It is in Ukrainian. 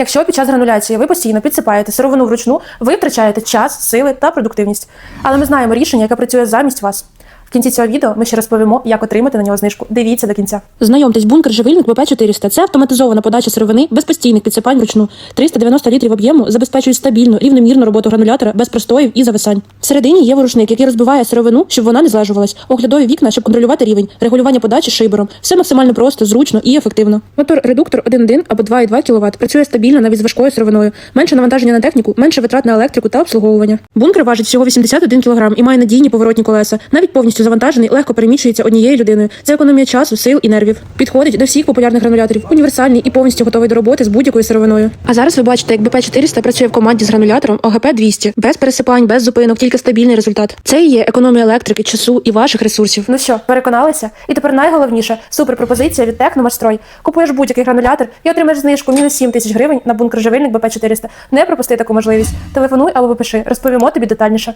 Якщо під час грануляції ви постійно підсипаєте сировину вручну, ви втрачаєте час, сили та продуктивність. Але ми знаємо рішення, яке працює замість вас. В кінці цього відео ми ще розповімо, як отримати на нього знижку. Дивіться до кінця. Знайомтесь, бункер живильник БП-400. Це автоматизована подача сировини без постійних підсипань вручну. 390 літрів об'єму забезпечують стабільну, рівномірну роботу гранулятора без простоїв і зависань. Всередині є ворушник, який розбиває сировину, щоб вона не злажувалась. Оглядові вікна, щоб контролювати рівень, регулювання подачі шибером. Все максимально просто, зручно і ефективно. Мотор-редуктор 1.1 або 2.2 кВт працює стабільно навіть з важкою сировиною. Менше навантаження на техніку, менше витрат на електрику та обслуговування. Бункер важить всього 81 кг і має надійні поворотні колеса. Навіть повністю завантажений, легко переміщується однією людиною. Це економія часу, сил і нервів. Підходить до всіх популярних грануляторів. Універсальний і повністю готовий до роботи з будь-якою сировиною. А зараз ви бачите, як БП-400 працює в команді з гранулятором ОГП-200. Без пересипань, без зупинок, тільки стабільний результат. Це і є економія електрики, часу і ваших ресурсів. Ну що, переконалися? І тепер найголовніше суперпропозиція від Техномашстрой. Купуєш будь-який гранулятор і отримаєш знижку мінус 7 тисяч гривень на бункер живильник БП 400 Не пропусти таку можливість. Телефонуй або пиши, розповімо тобі детальніше.